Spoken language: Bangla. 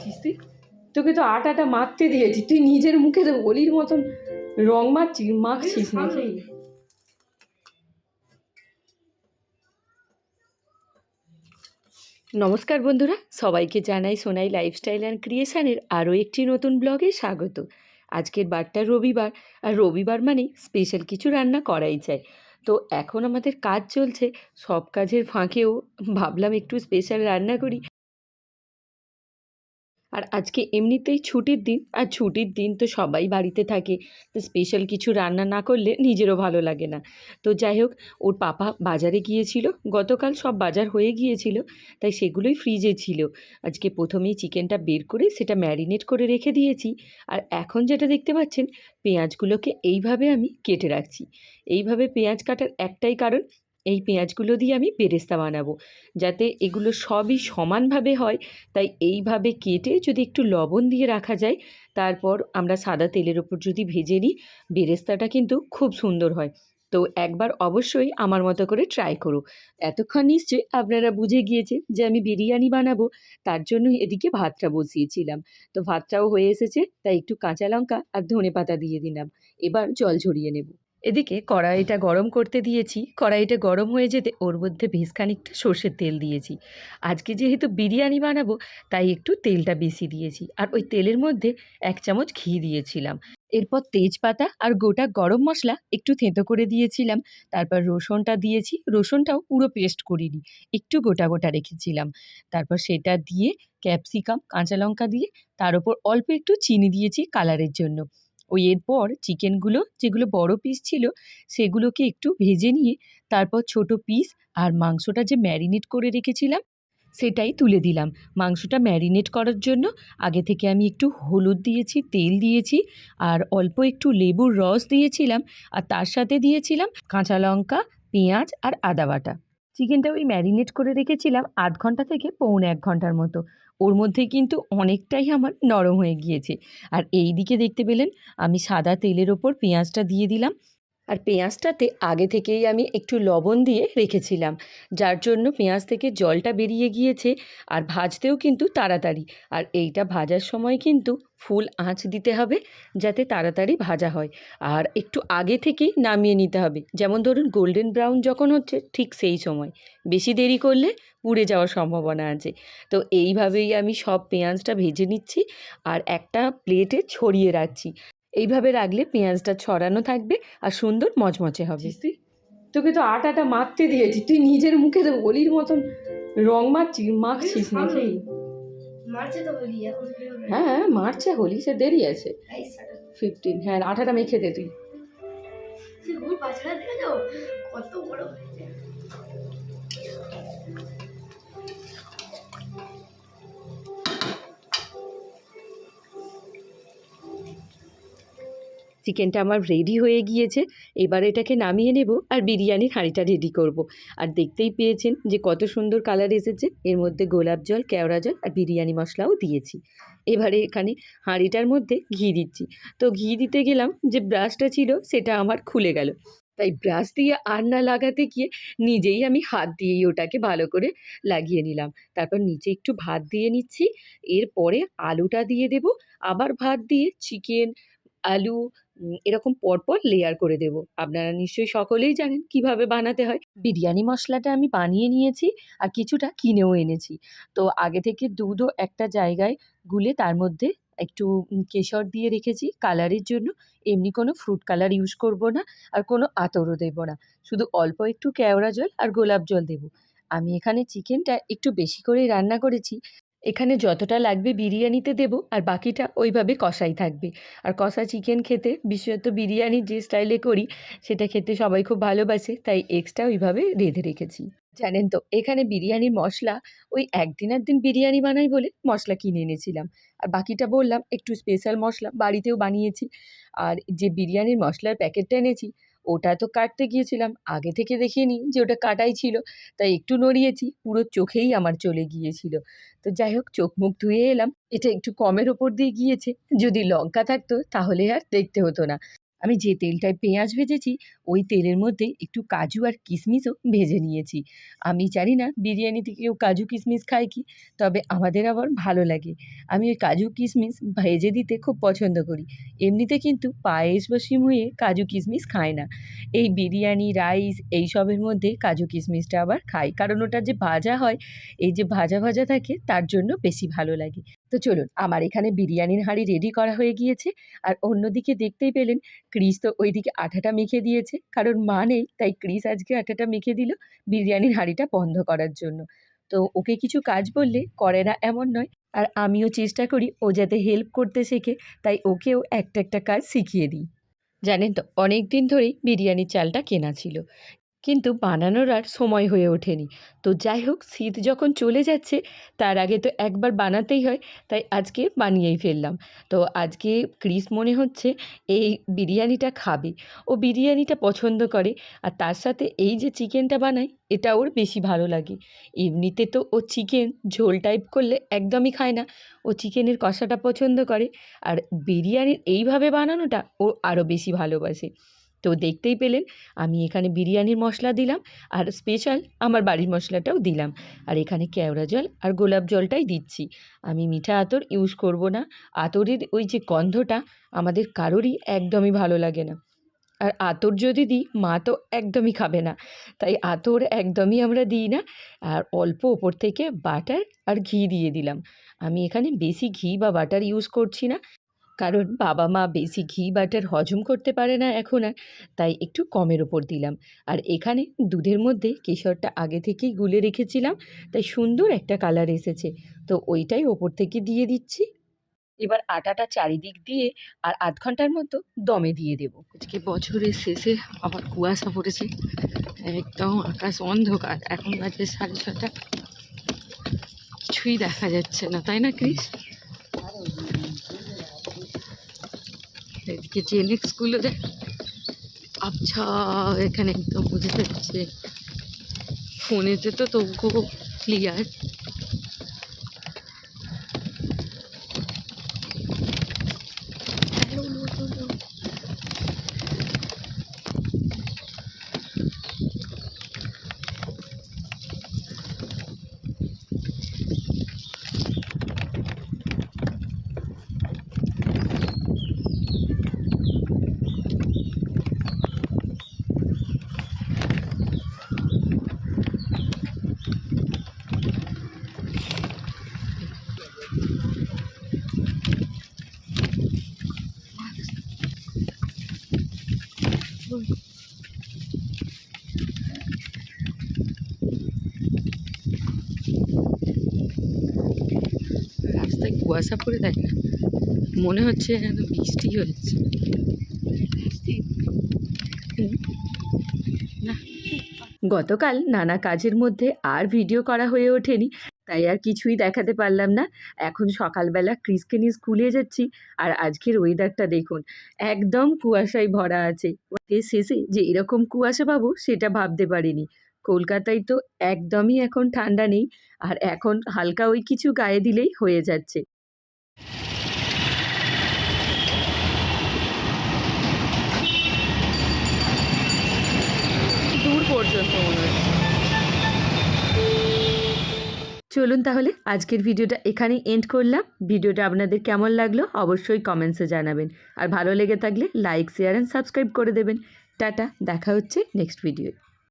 মারছিস তুই? তোকে তো আটাটা মারতে দিয়েছি। তুই নিজের মুখে তো অলির মতন রং মারছিস মাখছিস নাকি নমস্কার বন্ধুরা সবাইকে জানাই সোনাই লাইফস্টাইল অ্যান্ড ক্রিয়েশনের আরও একটি নতুন ব্লগে স্বাগত। আজকের বারটা রবিবার আর রবিবার মানে স্পেশাল কিছু রান্না করাই চাই তো এখন আমাদের কাজ চলছে সব কাজের ফাঁকেও ভাবলাম একটু স্পেশাল রান্না করি। আর আজকে এমনিতেই ছুটির দিন, আর ছুটির দিন তো সবাই বাড়িতে থাকে। তো স্পেশাল কিছু রান্না না করলে নিজেরও ভালো লাগে না। তো যাই হোক, ওর পাপা বাজারে গিয়েছিল। গতকাল সব বাজার হয়ে গিয়েছিল, তাই সেগুলোই ফ্রিজে ছিল। আজকে প্রথমেই চিকেনটা বের করে সেটা ম্যারিনেট করে রেখে দিয়েছি। আর এখন যেটা দেখতে পাচ্ছেন, পেঁয়াজগুলোকে এইভাবে আমি কেটে রাখছি। এইভাবে পেঁয়াজ কাটার একটাই কারণ এই পেঁয়াজগুলো দিয়ে আমি বেরেস্তা বানাবো। যাতে এগুলো সবই সমানভাবে হয়। তাই এইভাবে কেটে যদি একটু লবণ দিয়ে রাখা যায়, তারপর আমরা সাদা তেলের ওপর যদি ভেজে নিই, বেরেস্তাটা কিন্তু খুব সুন্দর হয়। তো একবার অবশ্যই আমার মতো করে ট্রাই করো। এতক্ষণ নিশ্চয়ই আপনারা বুঝে গিয়েছে যে আমি বিরিয়ানি বানাবো, তার জন্য এদিকে ভাতটা বসিয়েছিলাম। তো ভাতটাও হয়ে এসেছে, তাই একটু কাঁচা লঙ্কা আর ধনে পাতা দিয়ে দিলাম। এবার জল ঝরিয়ে নেব। এদিকে কড়াইটা গরম করতে দিয়েছি, কড়াইটা গরম হয়ে যেতে ওর মধ্যে বেশ খানিকটা সর্ষের তেল দিয়েছি। আজকে যেহেতু বিরিয়ানি বানাবো, তাই একটু তেলটা বেশি দিয়েছি আর ওই তেলের মধ্যে এক চামচ ঘি দিয়েছিলাম। এরপর তেজপাতা আর গোটা গরম মশলা একটু থেঁতো করে দিয়েছিলাম, তারপর রসুনটা দিয়েছি, রসুনটাও পুরো পেস্ট করিনি, একটু গোটা গোটা রেখেছিলাম। তারপর সেটা দিয়ে ক্যাপসিকাম, কাঁচা লঙ্কা দিয়ে তার উপর অল্প একটু চিনি দিয়েছি কালারের জন্য। ওই এরপর চিকেনগুলো যেগুলো বড় পিস ছিল, সেগুলোকে একটু ভেজে নিয়ে তারপর ছোট পিস আর মাংসটা যে ম্যারিনেট করে রেখেছিলাম, সেটাই তুলে দিলাম। মাংসটা ম্যারিনেট করার জন্য আগে থেকে আমি একটু হলুদ দিয়েছি, তেল দিয়েছি আর অল্প একটু লেবুর রস দিয়েছিলাম আর তার সাথে দিয়েছিলাম কাঁচা লঙ্কা, পেঁয়াজ আর আদা বাটা। চিকেনটা ওই ম্যারিনেট করে রেখেছিলাম আধ ঘণ্টা থেকে পৌনে এক ঘণ্টার মতো। ওর মধ্যে কিন্তু অনেকটাই আমার নরম হয়ে গিয়েছে। আর এই দিকে দেখতে পেলেন আমি সাদা তেলের ওপর পেঁয়াজটা দিয়ে দিলাম। আর পেঁয়াজটাতে আগে থেকেই আমি একটু লবণ দিয়ে রেখেছিলাম, যার জন্য পেঁয়াজ থেকে জলটা বেরিয়ে গিয়েছে আর ভাজতেও কিন্তু তাড়াতাড়ি। আর এইটা ভাজার সময় কিন্তু ফুল আঁচ দিতে হবে যাতে তাড়াতাড়ি ভাজা হয়। আর একটু আগে থেকেই নামিয়ে নিতে হবে। যেমন ধরুন গোল্ডেন ব্রাউন যখন হচ্ছে ঠিক সেই সময়। বেশি দেরি করলে পুড়ে যাওয়ার সম্ভাবনা আছে। তো এইভাবেই আমি সব পেঁয়াজটা ভেজে নিচ্ছি আর একটা প্লেটে ছড়িয়ে রাখছি। এইভাবে রাখলে পেঁয়াজটা ছড়ানো থাকবে আর সুন্দর মচমচে হবে। তুই তোকে তো আটাটা মারতে দিয়েছি। তুই নিজের মুখে তো অলির মতন রং মারছিস মাখছিস নাকি? তো বলি এখন হ্যাঁ হ্যাঁ মারছে হোলি সে দেরি আছে। ফিফটিন হ্যাঁ আঠাটা মেখে দে তুই। কত বড় চিকেনটা আমার রেডি হয়ে গিয়েছে। এবার এটাকে নামিয়ে নেব আর বিরিয়ানির হাঁড়িটা রেডি করব। আর দেখতেই পেয়েছেন যে কত সুন্দর কালার এসেছে। এর মধ্যে গোলাপ জল, কেওড়া জল আর বিরিয়ানি মশলাও দিয়েছি। এবারে এখানে হাঁড়িটার মধ্যে ঘি দিচ্ছি। তো ঘি দিতে গেলাম যে ব্রাশটা ছিল সেটা আমার খুলে গেল। তাই ব্রাশ দিয়ে আর না লাগাতে গিয়ে নিজেই আমি হাত দিয়েই ওটাকে ভালো করে লাগিয়ে নিলাম। তারপর নিচে একটু ভাত দিয়ে নিচ্ছি। এরপরে আলুটা দিয়ে দেব। আবার ভাত দিয়ে চিকেন আলু এরকম পরপর লেয়ার করে দেব। আপনারা নিশ্চয়ই সকলেই জানেন কীভাবে বানাতে হয়। বিরিয়ানি মশলাটা আমি বানিয়ে নিয়েছি আর কিছুটা কিনেও এনেছি। তো আগে থেকে দুধও একটা জায়গায় গুলে তার মধ্যে একটু কেশর দিয়ে রেখেছি কালারের জন্য। এমনি কোনো ফ্রুট কালার ইউজ করব না আর কোনো আতরও দেব না। শুধু অল্প একটু কেওড়া জল আর গোলাপ জল দেব। আমি এখানে চিকেনটা একটু বেশি করেই রান্না করেছি। এখানে যতটা লাগবে বিরিয়ানিতে দেব, আর বাকিটা ওইভাবে কষাই থাকবে। আর কষা চিকেন খেতে, বিশেষত বিরিয়ানি যে স্টাইলে করি, সেটা খেতে সবাই খুব ভালোবাসে, তাই এক্সট্রা ওইভাবে রেঁধে রেখেছি। জানেন তো, এখানে বিরিয়ানির মশলা, ওই একদিন একদিন বিরিয়ানি বানাই বলে মশলা কিনে এনেছিলাম। আর বাকিটা বললাম, একটু স্পেশাল মশলা, বাড়িতেও বানিয়েছি। আর যে বিরিয়ানির মশলার প্যাকেটটা এনেছি ওটা তো কাটতে গিয়েছিলাম। আগে থেকে দেখিয়ে নিই যে ওটা কাটাই ছিল। তাই একটু নড়িয়েছি, পুরো চোখেই আমার চলে গিয়েছিল। তো যাই হোক, চোখ মুখ ধুয়ে এলাম। এটা একটু কমের ওপর দিয়ে গিয়েছে। যদি লঙ্কা থাকতো, তাহলে আর দেখতে হতো না। আমি যে তেলটায় পেঁয়াজ ভেজেছি ওই তেলের মধ্যে একটু কাজু আর কিশমিশও ভেজে নিয়েছি। আমি জানি না বিরিয়ানিতে কেউ কাজু কিশমিশ খায় কি, তবে আমাদের আবার ভালো লাগে। আমি ওই কাজু কিশমিশ ভেজে দিতে খুব পছন্দ করি। এমনিতে কিন্তু পায়েস বা সিমুয়ে কাজু কিশমিশ খায় না। এই বিরিয়ানি, রাইস এই সবের মধ্যে কাজু কিশমিশটা আবার খাই। কারণ ওটা যে ভাজা হয়, এই যে ভাজা ভাজা থাকে, তার জন্য বেশি ভালো লাগে। তো চলুন, আমার এখানে বিরিয়ানির হাঁড়ি রেডি করা হয়ে গিয়েছে। আর অন্যদিকে দেখতেই পেলেন, ক্রিস তো ওইদিকে আঠাটা মেখে দিয়েছে। কারণ মা নেই, তাই ক্রিস আজকে আটাটা মেখে দিল বিরিয়ানির হাঁড়িটা বন্ধ করার জন্য। তো ওকে কিছু কাজ বললে করে না এমন নয়। আর আমিও চেষ্টা করি ও যাতে হেল্প করতে শেখে, তাই ওকেও একটা একটা কাজ শিখিয়ে দিই। জানেন তো অনেক দিন ধরেই বিরিয়ানির চালটা কেনা ছিল। কিন্তু বানানোর আর সময় হয়ে ওঠেনি। তো যাই হোক, শীত যখন চলে যাচ্ছে, তার আগে তো একবার বানাতেই হয়, তাই আজকে বানিয়েই ফেললাম। তো আজকে ক্রিস মনে হচ্ছে এই বিরিয়ানিটা খাবে। ও বিরিয়ানিটা পছন্দ করে, আর তার সাথে এই যে চিকেনটা বানাই, এটা ওর বেশি ভালো লাগে। এমনিতে তো ও চিকেন ঝোল টাইপ করলে একদমই খায় না। ও চিকেনের কষাটা পছন্দ করে, আর বিরিয়ানির এইভাবে বানানোটা ও আরও বেশি ভালোবাসে। তো দেখতেই পেলেন, আমি এখানে বিরিয়ানির মশলা দিলাম আর স্পেশাল আমার বাড়ির মশলাটাও দিলাম। আর এখানে কেওড়া জল আর গোলাপ জলটাই দিচ্ছি। আমি মিঠা আতর ইউজ করব না। আতরের ওই যে গন্ধটা আমাদের কারোরই একদমই ভালো লাগে না। আর আতর যদি দিই, মা তো একদমই খাবে না। তাই আতর একদমই আমরা দিই না। আর অল্প ওপর থেকে বাটার আর ঘি দিয়ে দিলাম। আমি এখানে বেশি ঘি বা বাটার ইউজ করছি না। কারণ বাবা মা বেশি ঘি, বাটার হজম করতে পারে না এখন আর, তাই একটু কমের ওপর দিলাম। আর এখানে দুধের মধ্যে কেশরটা আগে থেকেই গুলে রেখেছিলাম, তাই সুন্দর একটা কালার এসেছে। তো ওইটাই ওপর থেকে দিয়ে দিচ্ছি। এবার আটাটা চারিদিক দিয়ে আর আধ ঘণ্টার মতো দমে দিয়ে দেব। আজকে বছরের শেষে আবার কুয়াশা পড়েছে, একদম আকাশ অন্ধকার, এখন বাজে সাড়ে ছটা কিছুই দেখা যাচ্ছে না, তাই না, ক্রিস? এদিকে জেনেক্সগুলো দেখ আচ্ছা এখানে একদম বোঝা যাচ্ছে ফোনেতে তো তবুও ক্লিয়ার রাস্তায় কুয়াশা পড়ে না মনে হচ্ছে যেন বৃষ্টি হয়েছে গতকাল নানা কাজের মধ্যে আর ভিডিও করা হয়ে ওঠেনি। তাই আর কিছুই দেখাতে পারলাম না। এখন সকালবেলা ক্রিসকে নিয়ে স্কুলে যাচ্ছি আর আজকের ওয়েদারটা দেখুন, একদম কুয়াশায় ভরা আছে। শেষে যে এরকম কুয়াশা পাবো সেটা ভাবতে পারিনি। কলকাতায় তো একদমই এখন ঠান্ডা নেই আর এখন হালকা ওই কিছু গায়ে দিলেই হয়ে যাচ্ছে। দূর পর্যন্ত মনে হচ্ছে। চলুন তাহলে আজকের ভিডিওটা এখানেই এন্ড করলাম। ভিডিওটা আপনাদের কেমন লাগল অবশ্যই কমেন্টসে জানাবেন। আর ভালো লেগে থাকলে লাইক শেয়ার অ্যান্ড সাবস্ক্রাইব করে দেবেন। টাটা, দেখা হচ্ছে নেক্সট ভিডিও